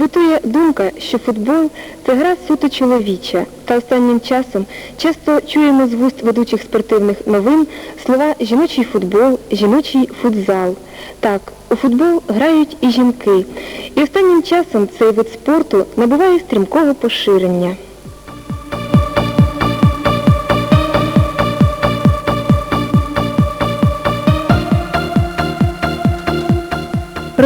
Побутує думка, що футбол це гра суто чоловіча, та останнім часом часто чуємо з вуст ведучих спортивних новин слова жіночий футбол, жіночий футзал. Так, у футбол грають і жінки. І останнім часом цей вид спорту набуває стрімкого поширення.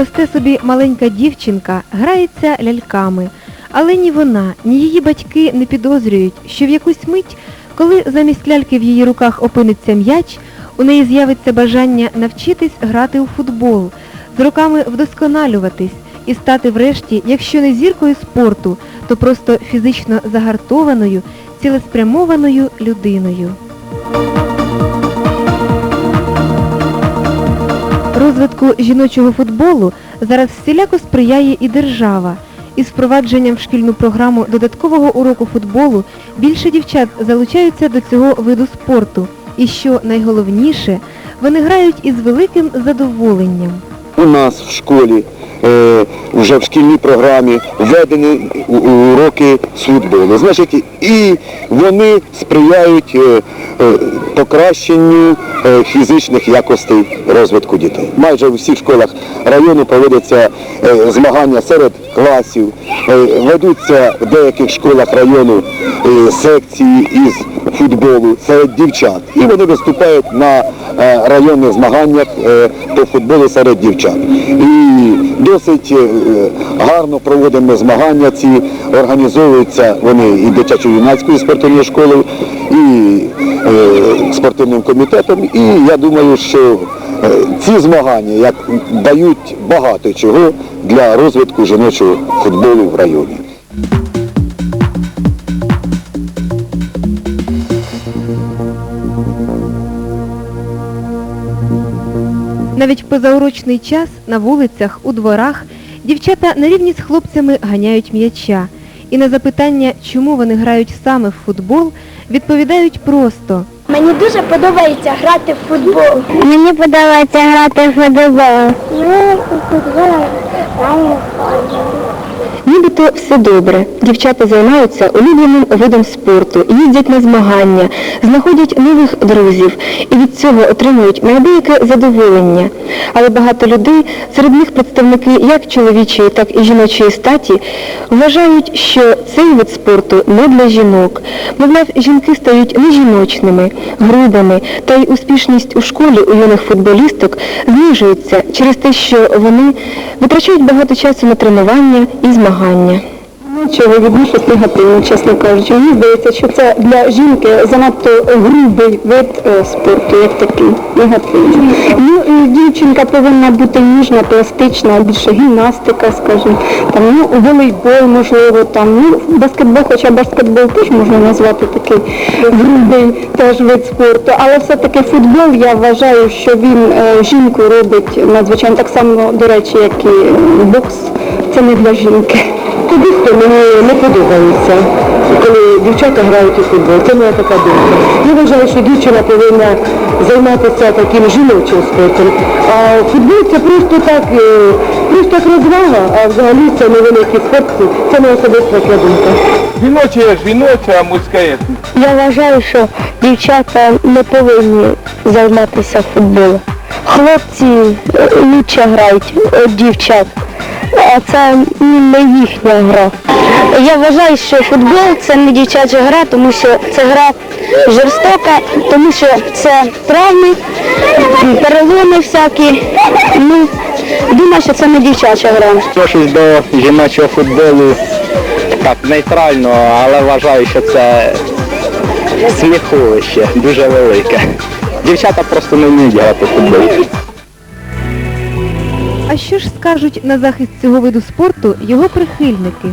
Росте собі маленька дівчинка, грається ляльками, але ні вона, ні її батьки не підозрюють, що в якусь мить, коли замість ляльки в її руках опиниться м'яч, у неї з'явиться бажання навчитись грати у футбол, з роками вдосконалюватись і стати врешті, якщо не зіркою спорту, то просто фізично загартованою, цілеспрямованою людиною. Розвитку жіночого футболу зараз всіляко сприяє і держава. Із впровадженням в шкільну програму додаткового уроку футболу більше дівчат залучаються до цього виду спорту. І що найголовніше, вони грають із великим задоволенням. У нас в школі е, вже в шкільній програмі введені уроки з футболу. Значить, і вони сприяють е, е, покращенню фізичних якостей розвитку дітей. Майже у всіх школах району проводяться змагання серед класів, ведуться в деяких школах району секції із футболу серед дівчат. І вони виступають на е, районних змаганнях е, по футболу серед дівчат. І досить е, гарно проводимо змагання ці, організовуються вони і дитячо-юнацькою спортивною школою, і спортивним комітетом. І я думаю, що ці змагання як дають багато чого для розвитку жіночого футболу в районі. Навіть в позаурочний час на вулицях, у дворах дівчата на рівні з хлопцями ганяють м'яча. І на запитання, чому вони грають саме в футбол, відповідають просто. Мені дуже подобається грати в футбол. Мені подобається грати в футбол. Я футбол граю Нібито все добре. Дівчата займаються улюбленим видом спорту, їздять на змагання, знаходять нових друзів і від цього отримують неабияке задоволення. Але багато людей, серед них представники як чоловічої, так і жіночої статі, вважають, що цей вид спорту не для жінок. Мовляв, жінки стають нежіночними, грубими, та й успішність у школі у юних футболісток знижується через те, що вони витрачають багато часу на тренування і змагання змагання. Чого відношусь негативно, чесно кажучи. Мені здається, що це для жінки занадто грубий вид е, спорту, як такий негативний. Ну, дівчинка повинна бути ніжна, пластична, більше гімнастика, скажімо, там, ну, волейбол, можливо, там, ну, баскетбол, хоча баскетбол теж можна назвати такий грубий теж вид спорту. Але все-таки футбол, я вважаю, що він е, жінку робить надзвичайно так само, до речі, як і бокс. Це не для жінки. Тобі хто мені не подобається, коли дівчата грають у футбол. Це моя така думка. Я вважаю, що дівчина повинна займатися таким жіночим спортом. А футбол це просто так, е, просто як розвага, а взагалі це невеликий спорт. Це моя особиста така думка. Жіноче є жіноче, а мужське є. Я вважаю, що дівчата не повинні займатися футболом. Хлопці е, лучше грають від дівчат, а це не їхня гра. Я вважаю, що футбол це не дівчача гра, тому що це гра жорстока, тому що це травми, переломи всякі. Ну, думаю, що це не дівчача гра. Відношусь до жіночого футболу так, нейтрально, але вважаю, що це сміховище дуже велике. Дівчата просто не вміють грати футбол. А що ж скажуть на захист цього виду спорту його прихильники?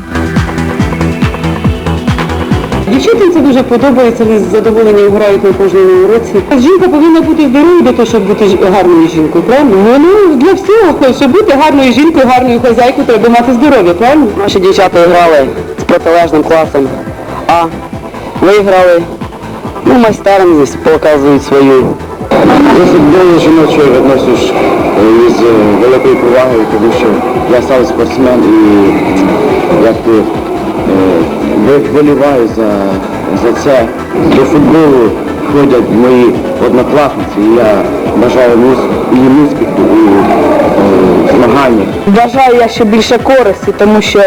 Дівчатам це дуже подобається, вони з задоволенням грають на кожному уроці. Жінка повинна бути здоровою для того, щоб бути гарною жінкою, правильно? Ну, для всього, щоб бути гарною жінкою, гарною хазяйкою, треба мати здоров'я, правильно? Наші дівчата грали з протилежним класом, а виграли, ну, майстерність, показують свою. До футболу жіночого я відношусь е, із е, великою повагою, тому що я сам спортсмен і як би, е, вболіваю за, за це. До футболу ходять мої однокласниці, і я бажаю їм ус- їм успіху у е, змаганнях. Вважаю я, що більше користі, тому що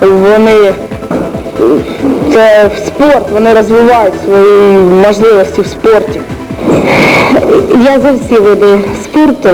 вони це спорт, вони розвивають свої можливості в спорті Я за всі види спорту,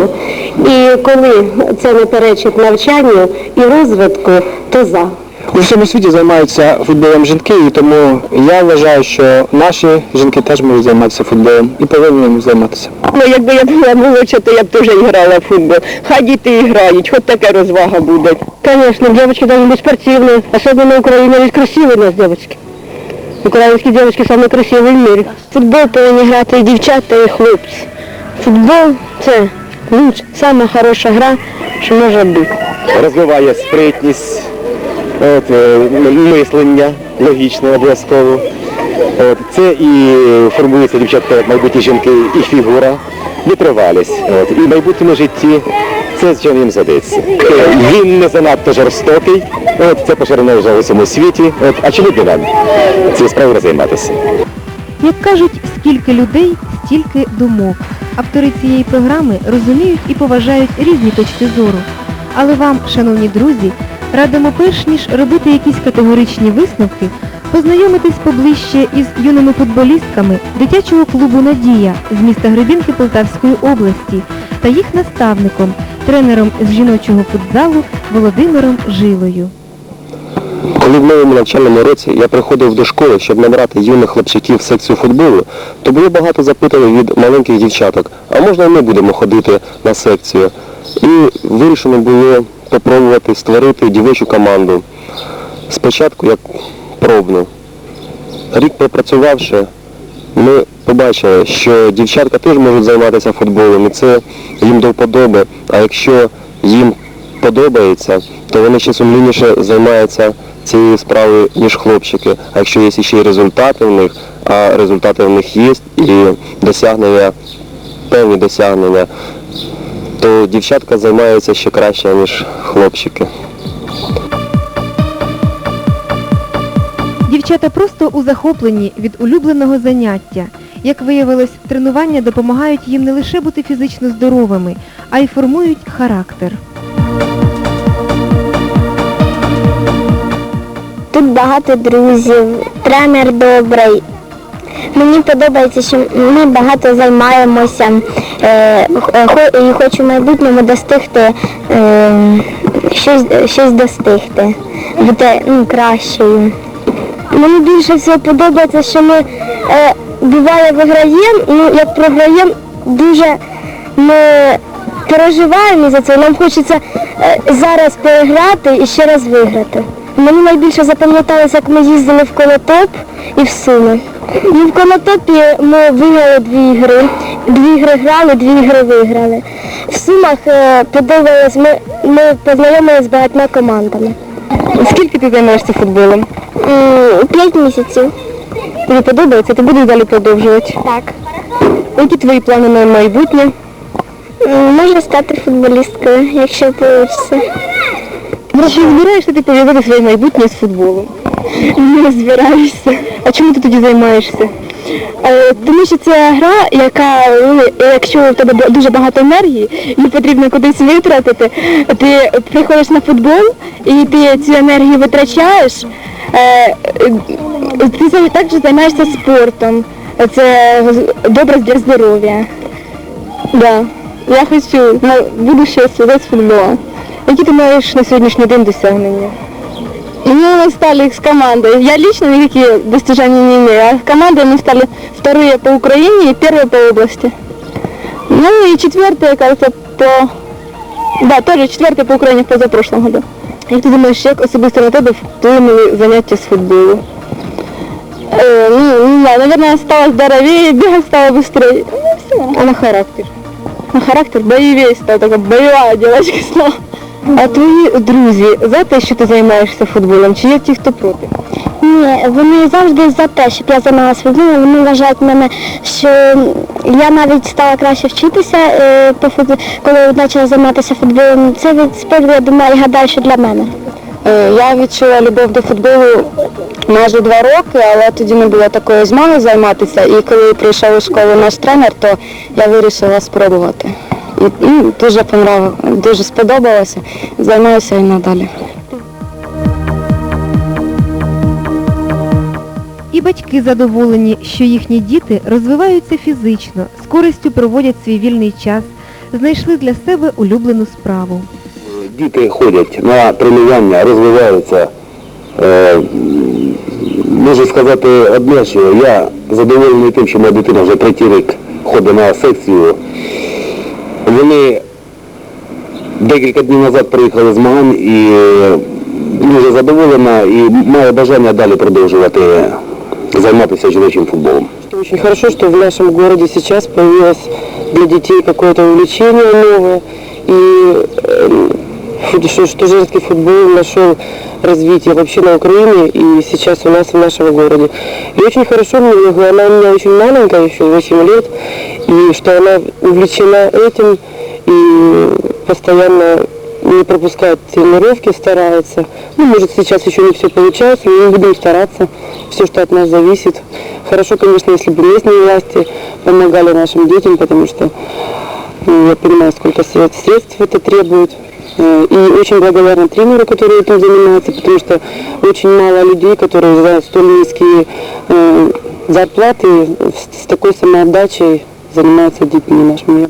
і коли це не перечить навчанню і розвитку, то за. У всьому світі займаються футболом жінки, і тому я вважаю, що наші жінки теж можуть займатися футболом і повинні ним займатися. Ну, якби я була молодша, то я б теж грала в футбол. Хай діти і грають, хоч така розвага буде. Конечно, девочки должны быть спортивные. Особенно на Украине ведь красивые у нас девочки. Українські девочки самые красивые в мире. Футбол повинні грати і дівчата, і хлопці. Футбол це луч, сама хороша гра, що може бути. розвиває спритність, от, е, мислення логічне обов'язково. Це і формується дівчатка, майбутні жінки, і фігура, витривалість. От, і в майбутньому житті це що їм згодиться. Е, Він не занадто жорстокий, от, це поширено вже в усьому світі. От, а чому б і цією справою займатися? Як кажуть, скільки людей, стільки думок. Автори цієї програми розуміють і поважають різні точки зору. Але вам, шановні друзі, радимо перш ніж робити якісь категоричні висновки, познайомитись поближче із юними футболістками дитячого клубу Надія з міста Гребінки Полтавської області та їх наставником, тренером з жіночого футзалу Володимиром Жилою. Коли в новому навчальному році я приходив до школи, щоб набрати юних хлопчаків в секцію футболу, то було багато запитань від маленьких дівчаток, а можна ми будемо ходити на секцію. І вирішено було попробувати створити дівочу команду. Спочатку як пробну. Рік попрацювавши, ми побачили, що дівчатка теж можуть займатися футболом, і це їм до вподоби. А якщо їм подобається, то вони ще сумлінніше займаються цією справою, ніж хлопчики. А якщо є ще й результати в них, а результати в них є, і досягнення, певні досягнення, то дівчатка займаються ще краще, ніж хлопчики. Дівчата просто у захопленні від улюбленого заняття. Як виявилось, тренування допомагають їм не лише бути фізично здоровими, а й формують характер. Тут багато друзів, тренер добрий. Мені подобається, що ми багато займаємося е, і хочу в майбутньому достигти е, щось, щось достигти, бути ну, кращою. Мені більше всього подобається, що ми е, буває виграємо, ну як програємо, дуже ми переживаємо за це. Нам хочеться е, зараз переграти і ще раз виграти. Мені найбільше запам'яталося, як ми їздили в Конотоп і в Суми. І в Конотопі ми виграли дві ігри. Дві ігри грали, дві ігри виграли. В Сумах е, подобалось, ми, ми познайомилися з багатьма командами. Скільки ти займаєшся футболом? П'ять місяців. Тобі подобається? Ти будеш далі продовжувати? Так. Які твої плани на майбутнє? М, Можу стати футболісткою, якщо вийде. Чи збираєшся ти пов'язати своє майбутнє з футболом? Не збираюся. А чому ти тоді займаєшся? Е, Тому що це гра, яка, ну, якщо в тебе дуже багато енергії, її потрібно кудись витратити, ти приходиш на футбол і ти цю енергію витрачаєш, е, ти також займаєшся спортом. Це добре для здоров'я. Да. Я хочу на будущее связать с футболом. Які ти маєш на сьогоднішній день досягнення? Ну, мы стали с командой. Я лично никакие достижения не имею, а командой мы стали вторые по Украине и первые по области. Ну и четвертые, кажется, по... Да, тоже четвертые по Украине в позапрошлом году. Як ти думаєш, як особисто на тебе вплинули заняття з футболу? Э, ну, не знаю, наверное, стала здоровее, бегать стала быстрее. Ну, все. А на характер? На характер боевее стала, така бойова девочка стала. А твої друзі за те, що ти займаєшся футболом, чи є ті, хто проти? Ні, вони завжди за те, щоб я займалася футболом. Вони вважають мене, що я навіть стала краще вчитися, е, по футболу, коли почала займатися футболом. Це від спорту, я думаю, гадаю, що для мене. Е, Я відчула любов до футболу майже два роки, але тоді не було такої змоги займатися. І коли прийшов у школу наш тренер, то я вирішила спробувати. І дуже понрав, дуже сподобалося. Займаюся і надалі. І батьки задоволені, що їхні діти розвиваються фізично, з користю проводять свій вільний час, знайшли для себе улюблену справу. Діти ходять на тренування, розвиваються. Е, можу сказати одне, що я задоволений тим, що моя дитина вже третій рік ходить на секцію. Вони декілька днів назад приїхали з Маган і е, дуже задоволена і має бажання далі продовжувати займатися жіночим футболом. Очень хорошо, что в нашем городе сейчас появилось для детей какое-то увлечение новое. И э, что, что женский футбол нашел развитие вообще на Украине и сейчас у нас в нашем городе. И очень хорошо мне, она у меня очень маленькая, еще 8 лет, и что она увлечена этим и постоянно не пропускает тренировки, старается. Ну, может, сейчас еще не все получается, но мы будем стараться, все, что от нас зависит. Хорошо, конечно, если бы местные власти помогали нашим детям, потому что ну, я понимаю, сколько средств это требует. Э, И очень благодарна тренеру, который этим занимается, потому что очень мало людей, которые за столь низкие э, зарплаты с, с такой самоотдачей занимаются детьми нашими.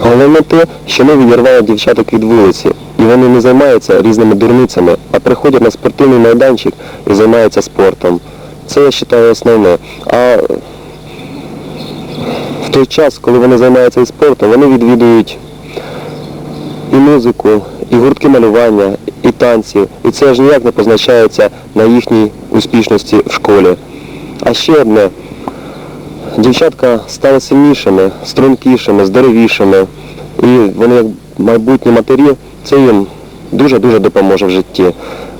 Головне те, що ми відірвали дівчаток від вулиці, і вони не займаються різними дурницями, а приходять на спортивний майданчик і займаються спортом. Це я вважаю основне. А в той час, коли вони займаються і спортом, вони відвідують і музику, і гуртки малювання, і танці. І це аж ніяк не позначається на їхній успішності в школі. А ще одне. Дівчатка стали сильнішими, стрункішими, здоровішими. І вони, як майбутні матері, це їм дуже-дуже допоможе в житті.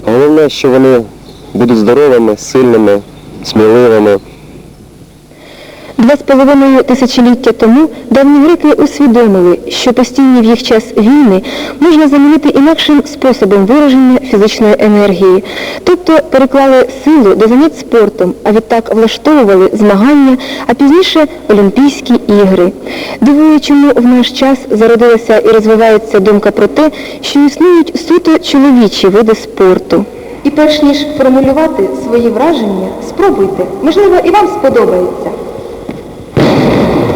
Головне, що вони будуть здоровими, сильними, сміливими. Два з половиною тисячоліття тому давні греки усвідомили, що постійні в їх час війни можна замінити інакшим способом вираження фізичної енергії, тобто переклали силу до занять спортом, а відтак влаштовували змагання, а пізніше Олімпійські ігри. Дивує, чому в наш час зародилася і розвивається думка про те, що існують суто чоловічі види спорту. І перш ніж формулювати свої враження, спробуйте, можливо, і вам сподобається. Thank you.